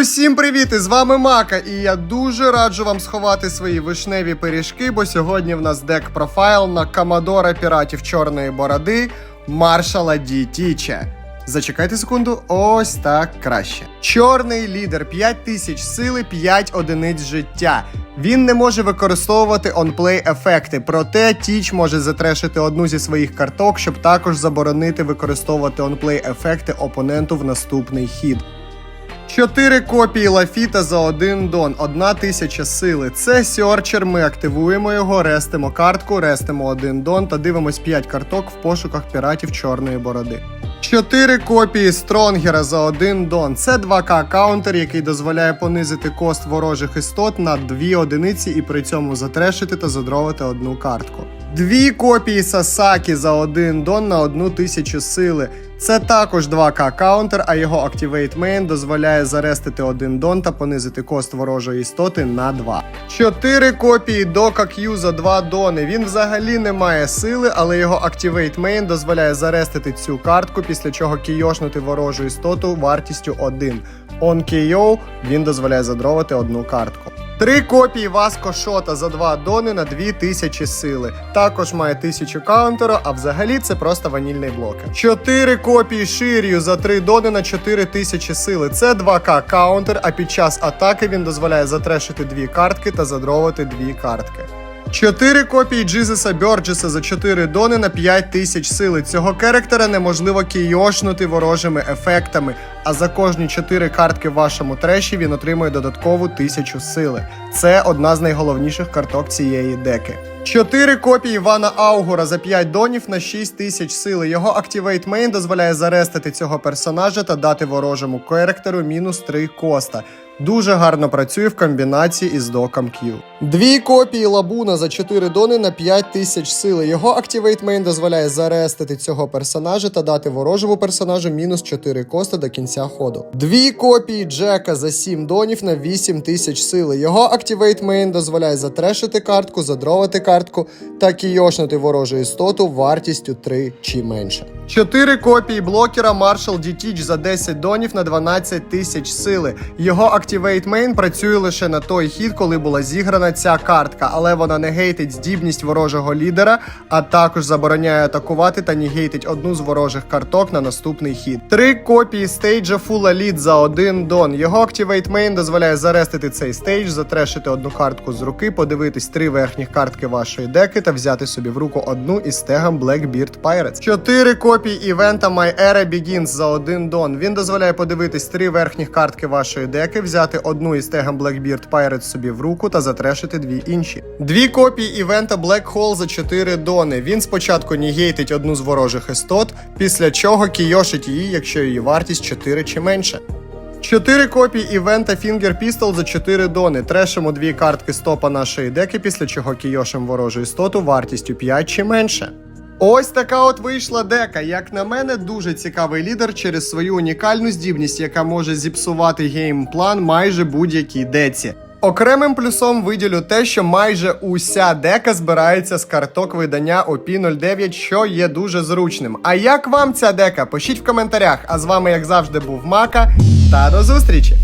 Усім привіт! І з вами Мака, і я дуже раджу вам сховати свої вишневі пиріжки, бо сьогодні в нас дек профайл на Камадора піратів Чорної Бороди Маршала Ді Тіче. Зачекайте секунду, ось так краще. Чорний лідер 5000 сили, 5 одиниць життя. Він не може використовувати онплей ефекти, проте Тіч може затрешити одну зі своїх карток, щоб також заборонити використовувати онплей ефекти опоненту в наступний хід. Чотири копії Лафіта за один дон, одна тисяча сили. Це сьорчер. Ми активуємо його, рестимо картку, рестимо один дон та дивимось 5 карток в пошуках піратів Чорної бороди. Чотири копії Стронгера за один дон. Це 2К каунтер, який дозволяє понизити кост ворожих істот на 2 одиниці і при цьому затрешити та задровити одну картку. Дві копії Сасакі за один дон на одну тисячу сили. Це також 2К каунтер, а його Activate Main дозволяє зарестити один дон та понизити кост ворожої істоти на 2. Чотири копії Дока Q за 2 дони. Він взагалі не має сили, але його Activate Main дозволяє зарестити цю картку, після чого кійошнути ворожу істоту вартістю 1. On KO він дозволяє задровати одну картку. Три копії Васко Шота за 2 дони на 2000 сили. Також має 1000 каунтеру, а взагалі це просто ванільний блокер. Чотири копії Ширію за 3 дони на 4000 сили. Це 2К каунтер, а під час атаки він дозволяє затрешити дві картки та задровувати дві картки. Чотири копії Джизеса Бьорджеса за 4 дони на 5000 сили. Цього керектера неможливо кійошнути ворожими ефектами, а за кожні 4 картки в вашому треші він отримує додаткову 1000 сили. Це одна з найголовніших карток цієї деки. Чотири копії Івана Аугура за 5 донів на 6000 сили. Його Activate Main дозволяє зарестити цього персонажа та дати ворожому керектеру мінус 3 коста. Дуже гарно працює в комбінації із доком Q. Дві копії лабуна за 4 дони на 5000 сили. Його Activate Main дозволяє зарестити цього персонажа та дати ворожому персонажу мінус 4 коста до кінця ходу. Дві копії Джека за 7 донів на 8000 сили. Його Activate Main дозволяє затрешити картку, задровати картку та кійошнути ворожу істоту вартістю 3 чи менше. Чотири копії блокера Marshall DTH за 10 донів на 12 тисяч сили. Його Activate Main працює лише на той хід, коли була зіграна ця картка, але вона не гейтить здібність ворожого лідера, а також забороняє атакувати та нігейтить одну з ворожих карток на наступний хід. Три копії стейджа Full Elite за один дон. Його Activate Main дозволяє зарестити цей стейдж, затрешити одну картку з руки, подивитись три верхніх картки вашої деки та взяти собі в руку одну із тегом Blackbeard Pirates. Чотири копії івента My Era Begins за один дон. Він дозволяє подивитись три верхніх картки вашої деки, взяти одну із тегом Blackbeard Pirates собі в руку та затрешити дві інші. Дві копії івента Black Hole за 4 дони. Він спочатку нігейтить одну з ворожих істот, після чого кійошить її, якщо її вартість 4 чи менше. Чотири копії івента Finger Pistol за 4 дони. Трешимо дві картки стопа нашої деки, після чого кійошим ворожу істоту вартістю 5 чи менше. Ось така от вийшла дека. Як на мене, дуже цікавий лідер через свою унікальну здібність, яка може зіпсувати геймплан майже будь-якій деці. Окремим плюсом виділю те, що майже уся дека збирається з карток видання OP09, що є дуже зручним. А як вам ця дека? Пишіть в коментарях. А з вами, як завжди, був Мака. Та до зустрічі!